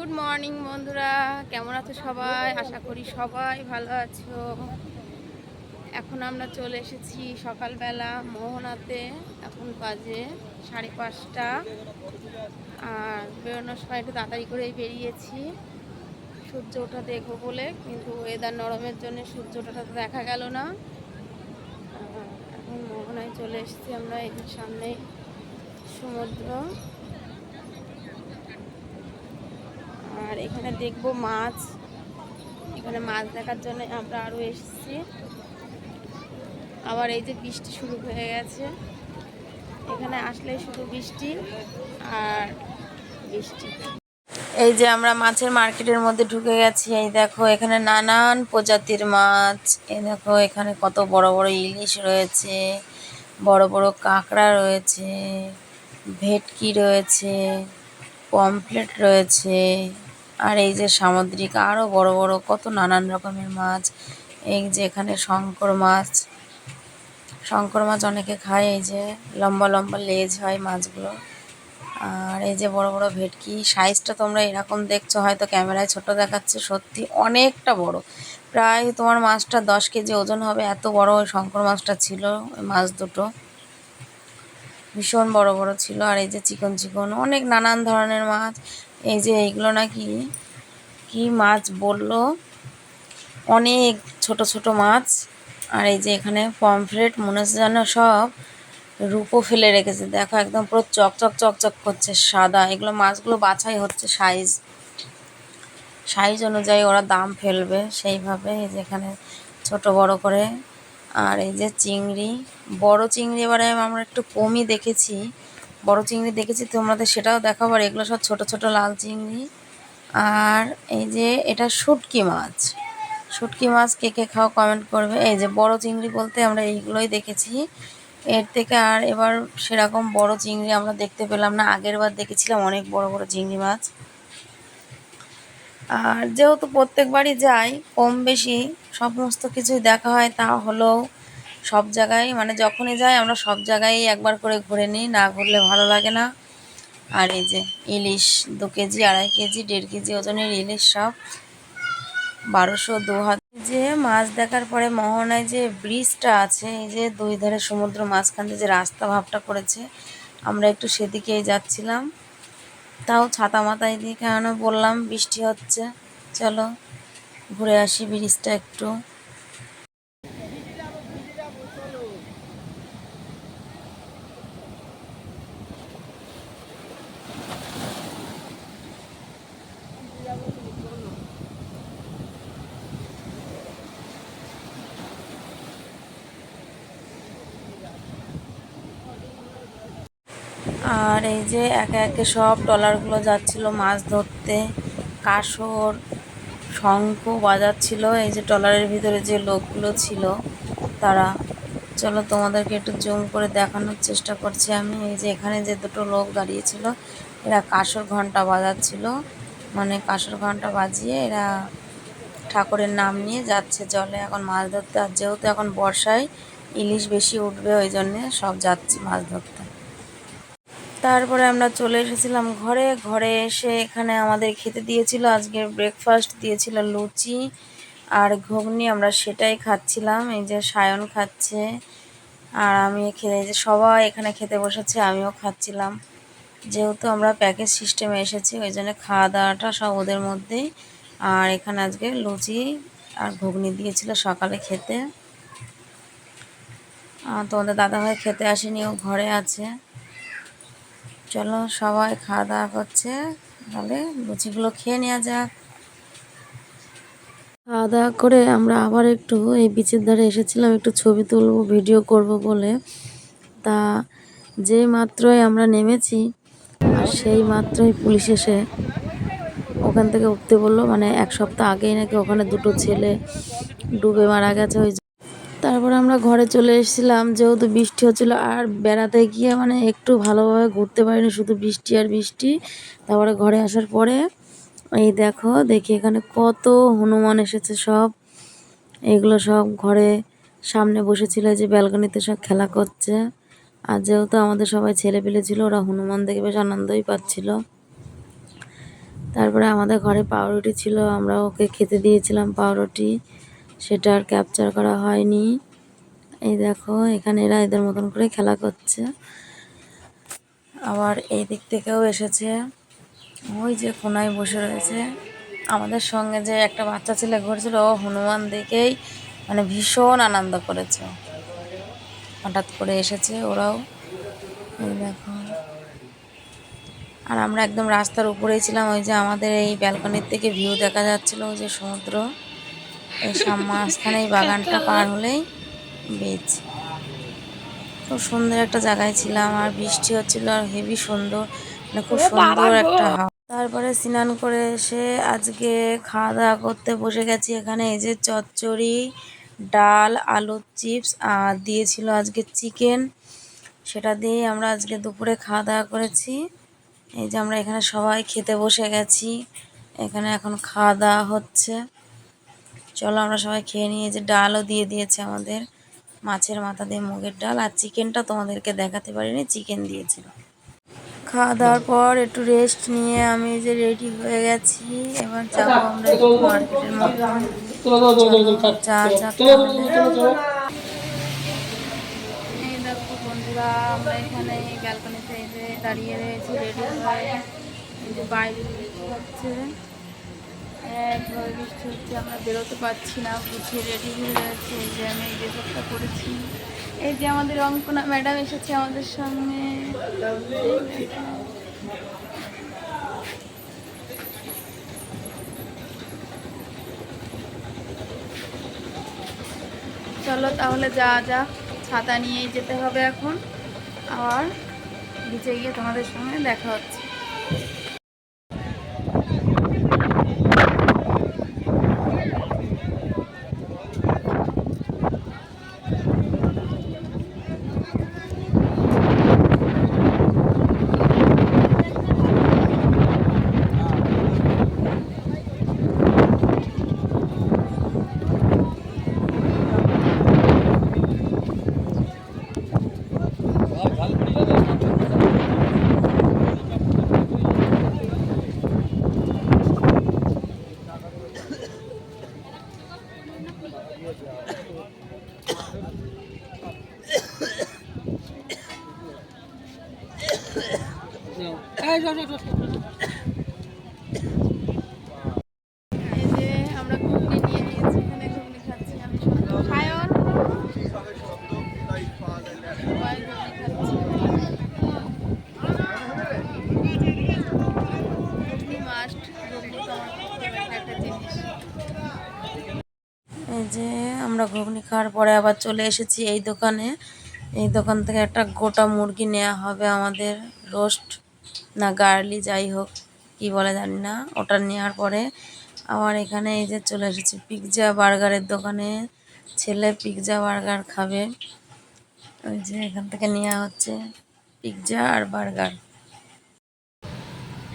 Good morning বন্ধুরা। কেমন আছো সবাই? আশা করি সবাই ভালো আছো। এখন আমরা চলে এসেছি সকালবেলা মোহনাতে। এখন বাজে সাড়ে পাঁচটা। আর বেরোনোর সময় একটু তাড়াতাড়ি করেই বেরিয়েছি। সূর্য ওঠা দেখব বলে, কিন্তু ওয়েদার নরমের জন্য সূর্য ওঠাটা তো দেখা গেল না। এখন মোহনায় চলে এসেছি আমরা যে সামনে সমুদ্র। আর এখানে দেখব মাছ। এখানে মাছ দেখার জন্য আমরা আরও এসেছি। আবার এই যে বৃষ্টি শুরু হয়ে গেছে। এখানে আসলেই শুধু বৃষ্টি আর বৃষ্টি। এই যে আমরা মাছের মার্কেটের মধ্যে ঢুকে গেছি। এই দেখো, এখানে নানান প্রজাতির মাছ। এই দেখো, এখানে কত বড় বড় ইলিশ রয়েছে, বড় বড় কাঁকড়া রয়েছে, ভেটকি রয়েছে, পমফ্লেট রয়েছে। আর এই যে সামুদ্রিক আরও বড় বড় কত নানান রকমের মাছ, এই যে এখানে শঙ্কর মাছ। শঙ্কর মাছ অনেকে খায়, এই যে লম্বা লম্বা লেজ হয় মাছগুলো। আর এই যে বড় বড় ভেটকি, সাইজটা তোমরা এরকম দেখছ, হয়তো ক্যামেরায় ছোট দেখাচ্ছে, সত্যি অনেকটা বড়। প্রায় তোমার মাছটা দশ কেজি ওজন হবে, এত বড় ওই শঙ্কর মাছটা ছিল, ওই মাছ দুটো। ভীষণ বড় বড় ছিল, আর এই যে চিকন চিকন, অনেক নানান ধরনের মাছ। এই যে এইগুলো নাকি কি মাছ বলল? অনেক ছোট ছোট মাছ। আর এই যে এখানে পমফ্রেট মনে হচ্ছে যেন সব রূপো ফেলে রেখেছে। দেখো একদম পুরো চকচক চকচক করছে সাদা। এগুলো মাছগুলো বাছাই হচ্ছে সাইজ সাইজ অনুযায়ী ওরা দাম ফেলবে সেইভাবে। এই যে এখানে ছোট বড় করে। আর এই যে চিংড়ি, বড় চিংড়ি এবারে আমরা একটু কমই দেখেছি। বড় চিংড়ি দেখেছি, তোমাদের সেটাও দেখাবো। আর এগুলো সব ছোট ছোট লাল চিংড়ি। আর এই যে এটা শুটকি মাছ। শুটকি মাছ কে কে খাও কমেন্ট করবে। এই যে বড় চিংড়ি বলতে আমরা এইগুলোই দেখেছি। এর থেকে আর এবার সেরকম বড় চিংড়ি আমরা দেখতে পেলাম না। আগের বার দেখেছিলাম অনেক বড় বড় চিংড়ি মাছ। আর যেহেতু প্রত্যেকবারই যাই, কম বেশি সমস্ত কিছুই দেখা হয়, তা হলেও সব জায়গায় মানে যখনই যাই আমরা সব জায়গায় একবার করে ঘুরে নিই, না ঘুরলে ভালো লাগে না। আর এই যে ইলিশ দু কেজি, আড়াই কেজি, দেড় কেজি ওজনের ইলিশ সব। বারোশো দু হাজার যে মাছ দেখার পরে মোহনায় যে ব্রিজটা আছে, এই যে দুই ধারে সমুদ্র মাঝখান দিয়ে যে রাস্তা ভাবটা করেছে, আমরা একটু সেদিকেই যাচ্ছিলাম। তাও ছাতা মাথায় দিয়ে কেন বললাম, বৃষ্টি হচ্ছে। চলো ঘুরে আসি ব্রিজটা একটু। আর এই যে একে একে সব ট্রলারগুলো যাচ্ছিল মাছ ধরতে কাসর শঙ্খ বাজাচ্ছিল এই যে ট্রলারের ভিতরে যে লোকগুলো ছিল তারা। চলো তোমাদেরকে একটু জুম করে দেখানোর চেষ্টা করছি আমি। এই যে এখানে যে দুটো লোক দাঁড়িয়েছিল, এরা কাসর ঘণ্টা বাজাচ্ছিল। মানে কাসর ঘণ্টা বাজিয়ে এরা ঠাকুরের নাম নিয়ে যাচ্ছে জলে। এখন মাছ ধরতে, আর যেহেতু এখন বর্ষায় ইলিশ বেশি উঠবে ওই জন্যে সব যাচ্ছি মাছ ধরতে। তারপরে আমরা চলে এসেছিলাম ঘরে। ঘরে এসে এখানে আমাদের খেতে দিয়েছিল আজকের ব্রেকফাস্ট দিয়েছিল লুচি আর ঘুগনি। আমরা সেটাই খাচ্ছিলাম। এই যে সায়ন খাচ্ছে আর আমি খেতে যে সবাই এখানে খেতে বসেছে, আমিও খাচ্ছিলাম। যেহেতু আমরা প্যাকেজ সিস্টেমে এসেছি, ওই জন্য খাওয়া দাওয়াটা সব ওদের মধ্যেই। আর এখানে আজকে লুচি আর ঘুগনি দিয়েছিল সকালে খেতে। তোমাদের দাদাভাই খেতে আসেনি, ও ঘরে আছে। চলো সবাই খাওয়া দাওয়া করছে। তাহলে লুচিগুলো খেয়ে নেওয়া যাক। খাওয়া দাওয়া করে আমরা আবার একটু এই বিচের ধারে এসেছিলাম, একটু ছবি তুলবো, ভিডিও করব বলে। তা যে মাত্রই আমরা নেমেছি, আর সেই মাত্রই পুলিশ এসে ওখান থেকে উঠতে বলল। মানে এক সপ্তাহ আগেই নাকি ওখানে দুটো ছেলে ডুবে মারা গেছে, ওই তারপর আমরা ঘরে চলে এসেছিলাম, যেহেতু বৃষ্টি হচ্ছিল, আর বেড়াতে গিয়ে মানে একটু ভালোভাবে ঘুরতে পারিনি, শুধু বৃষ্টি আর বৃষ্টি। তারপরে ঘরে আসার পরে, এই দেখো, দেখি এখানে কত হনুমান এসেছে সব। এগুলো সব ঘরে সামনে বসেছিল যে ব্যালকনিতে সব খেলা করছে। আর যেহেতু আমাদের সবাই ছেলে পেলে ছিল, ওরা হনুমান দেখে বেশ আনন্দই পাচ্ছিল। তারপরে আমাদের ঘরে পাউরুটি ছিল আমরা ওকে খেতে দিয়েছিলাম পাউরুটি। সেটা আর ক্যাপচার করা হয়নি। এই দেখো, এখানে এরা এদের মতন করে খেলা করছে। আবার এই দিক থেকেও এসেছে। ওই যে কোনায় বসে রয়েছে। আমাদের সঙ্গে যে একটা বাচ্চা ছেলে ঘুরছিল, ও হনুমান দেখেই মানে ভীষণ আনন্দ করেছে। হঠাৎ করে এসেছে ওরাও। এই দেখো। আর আমরা একদম রাস্তার উপরেই ছিলাম, ওই যে আমাদের এই ব্যালকনির থেকে ভিউ দেখা যাচ্ছিল, ওই যে সমুদ্র। এই মাঝখানে এই বাগানটা পার হলেই বিচ খুব সুন্দর একটা জায়গায় ছিলাম আর বৃষ্টি হচ্ছিল আর হেভি সুন্দর মানে খুব সুন্দর একটা হাওয়া। তারপরে স্নান করে এসে আজকে খাওয়া দাওয়া করতে বসে গেছি এখানে এই যে চচ্চড়ি ডাল আলুর চিপস আর দিয়েছিল আজকে চিকেন। সেটা দিয়ে আমরা আজকে দুপুরে খাওয়া দাওয়া করেছি। এই যে আমরা এখানে সবাই খেতে বসে গেছি এখানে এখন খাওয়া দাওয়া হচ্ছে। চলো আমরা সবাই খেয়ে নিয়ে যে ডালও দিয়ে দিয়েছে আমাদের। মাছের মাথা দিয়ে মুগের ডাল আর চিকেনটা তোমাদেরকে দেখাতে পারিনি, চিকেন দিয়েছিল। খাওয়া দাওয়ার পর একটু রেস্ট নিয়ে আমি যে রেডি হয়ে গেছি। এবার যাব আমরা একটু মার্কেটের মধ্যে। বন্ধুরা, আমরা এখানে দাঁড়িয়ে রয়েছি রেডি হয়ে। বাইরে হচ্ছে একভাবে বৃষ্টি হচ্ছে, আমরা বেরোতে পারছি না গুছিয়ে রেডি হয়ে রয়েছে এই যে আমি এই ড্রেসটা করেছি। এই যে আমাদের অঙ্কনা ম্যাডাম এসেছে আমাদের সঙ্গে চলো তাহলে যা যা, ছাতা নিয়েই যেতে হবে এখন। আর নিচে গিয়ে তোমাদের সঙ্গে দেখা হচ্ছে এই যে আমরা ঘুগনি নিয়ে নিয়েছি এখানে ঘুগনি খাচ্ছি আমি সায়ন সবাই ঘুগনি খাচ্ছি ঘুগনি মাস্ট ঘুগনি তো আমার খুব favorite একটা জিনিস এই যে আমরা ঘুগনি খাওয়ার পরে আবার চলে এসেছি এই দোকানে। এই দোকান থেকে একটা গোটা মুরগি নেওয়া হবে আমাদের রোস্ট না গার্লি, যাই হোক, কি বলে জানি না। ওটা নেওয়ার পরে আমার এখানে এই যে চলে এসেছি পিৎজা বার্গারের দোকানে। ছেলে পিৎজা বার্গার খাবে। ওই যে এখান থেকে নেওয়া হচ্ছে পিৎজা আর বার্গার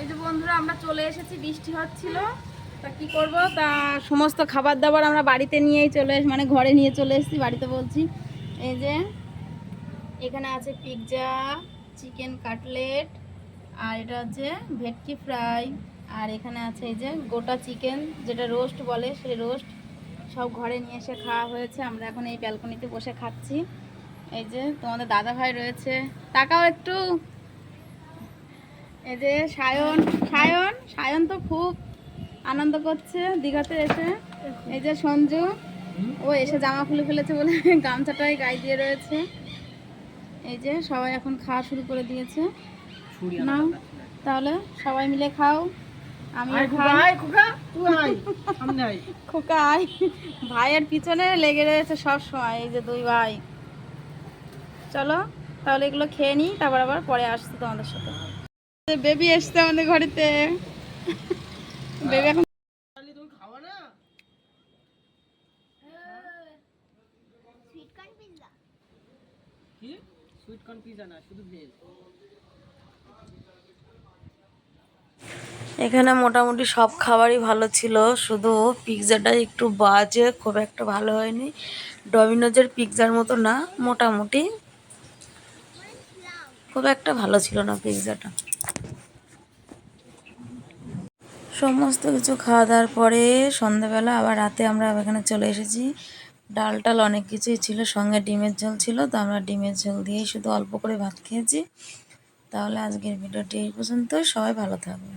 এই যে বন্ধুরা, আমরা চলে এসেছি, বৃষ্টি হচ্ছিল। তা কি করব? তা সমস্ত খাবার দাবার আমরা বাড়িতে নিয়েই চলে মানে ঘরে নিয়ে চলে এসেছি, বাড়িতে বলছি। এই যে এখানে আছে পিৎজা চিকেন কাটলেট আর এটা হচ্ছে ভেটকি ফ্রাই আর এখানে আছে এই যে গোটা চিকেন যেটা রোস্ট বলে সেই রোস্ট সব ঘরে নিয়ে এসে খাওয়া হয়েছে। আমরা এখন এই ব্যালকনিতে বসে খাচ্ছি। এই যে তোমাদের দাদা ভাই রয়েছে। তাকাও একটু। এই যে সায়ন সায়ন সায়ন তো খুব আনন্দ করছে দীঘাতে এসে। এই যে সঞ্জু, ও এসে জামা খুলে ফেলেছে বলে গামছাটাই গায়ে দিয়ে রয়েছে। এই যে সবাই এখন খাওয়া শুরু করে দিয়েছে। নাও তাহলে সবাই মিলে খাও। আমি খাই। খোকা আয় ভাইয়ের পিছনে লেগে রয়েছে সব সময় এই যে দুই ভাই। চলো তাহলে এগুলো খেয়ে নিই তারপর আবার পরে আসছি তোমাদের সাথে। বেবি এসছে আমাদের ঘরেতে। বেবি এখন এখানে মোটামুটি সব খাবারই ভালো ছিল, শুধু পিৎজাটা একটু বাজে, খুব একটা ভালো হয়নি। ডমিনোজের পিৎজার মতো না, মোটামুটি। খুব একটা ভালো ছিল না পিৎজাটা। সমস্ত কিছু খাওয়া দাওয়ার পরে সন্ধ্যাবেলা আবার রাতে আমরা এখানে চলে এসেছি। ডাল টাল অনেক কিছুই ছিল, সঙ্গে ডিমের ঝোল ছিল, তো আমরা ডিমের ঝোল দিয়েই শুধু অল্প করে ভাত খেয়েছি। তাহলে আজকের ভিডিওটি এই পর্যন্ত সবাই ভালো থাকবে